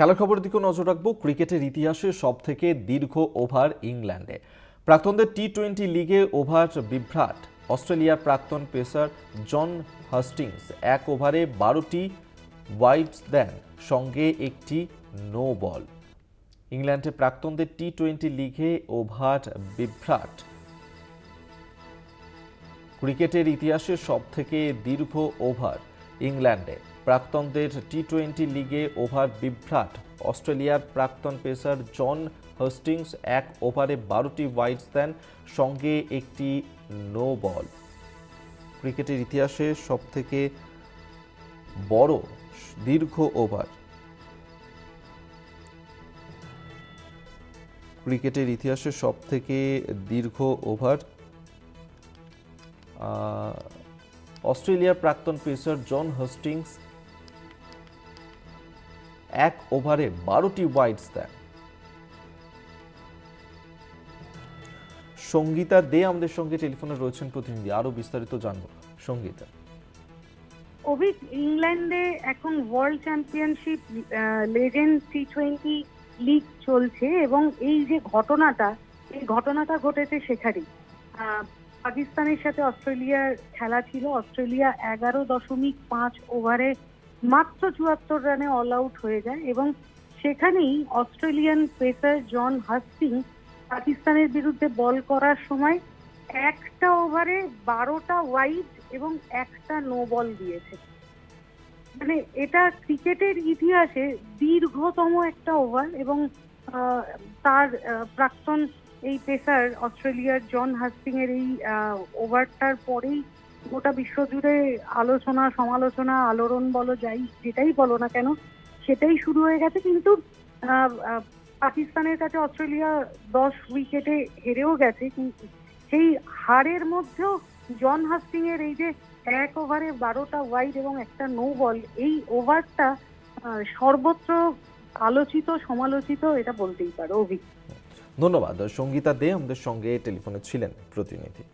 খেলার খবরের দিকে নজর রাখব, ক্রিকেটের ইতিহাসে সব থেকে দীর্ঘ ওভার ইংল্যান্ডে। প্রাক্তনদের টি টোয়েন্টি লিগে ওভার বিভ্রাট, অস্ট্রেলিয়ার প্রাক্তন পেসার জন হাস্টিংস এক ওভারে বারোটি ওয়াইডস দেন, সঙ্গে একটি নো বল। ইংল্যান্ডে প্রাক্তনদের টি টোয়েন্টি লিগে ওভার বিভ্রাট। ক্রিকেটের ইতিহাসে সবথেকে দীর্ঘ ওভার ইংল্যান্ডে। প্রাক্তনদের টি টোয়েন্টি লিগে ওভার বিভ্রাট। অস্ট্রেলিয়ার প্রাক্তন পেসার জন হাস্টিংস এক ওভারে বারোটি ওয়াইডস দেন, সঙ্গে একটি নো বল। ক্রিকেটের ইতিহাসে সবথেকে বড় দীর্ঘ ওভার। ক্রিকেটের ইতিহাসে সবথেকে দীর্ঘ ওভার অস্ট্রেলিয়ার প্রাক্তন পেসার জন হাস্টিংস এক ওভারে বারোটি ওয়াইডস দেন। সঙ্গীতা দে আমাদের সঙ্গে টেলিফোনে রয়েছেন প্রতিনিধি। আরও বিস্তারিত জানব সঙ্গীতা। অভিক, ইংল্যান্ডে এখন world championship legends T twenty league চলছে এবং এই যে ঘটনাটা, এই ঘটনাটা ঘটেছে সেখানেই। পাকিস্তানের সাথে অস্ট্রেলিয়ার খেলা ছিল। অস্ট্রেলিয়া এগারো দশমিক পাঁচ ওভারে মাত্র চুয়াত্তর রানে অল আউট হয়ে যায় এবং সেখানেই অস্ট্রেলিয়ান পেসার জন হাস্টিং পাকিস্তানের বিরুদ্ধে বল করার সময় একটা ওভারে বারোটা ওয়াইড এবং একটা নো বল দিয়েছে। মানে এটা ক্রিকেটের ইতিহাসে দীর্ঘতম একটা ওভার এবং তার প্রাক্তন এই পেসার অস্ট্রেলিয়ার জন হাস্টিং এর এই ওভারটার পরেই গোটা বিশ্বজুড়ে আলোচনা, সমালোচনা, আলোড়ন বলো যাই, যেটাই বলো না কেন, সেটাই শুরু হয়ে গেছে। কিন্তু পাকিস্তানের কাছে অস্ট্রেলিয়া দশ উইকেটে হেরেও গেছে। কিন্তু সেই হারের মধ্যেও জন হাস্টিং এর এই যে এক ওভারে বারোটা ওয়াইড এবং একটা নো বল এই ওভারটা সর্বত্র আলোচিত, সমালোচিত, এটা বলতেই পারো অভিজ্ঞ ধন্যবাদ। সঙ্গীতা দে আমাদের সঙ্গে টেলিফোনে ছিলেন প্রতিনিধি।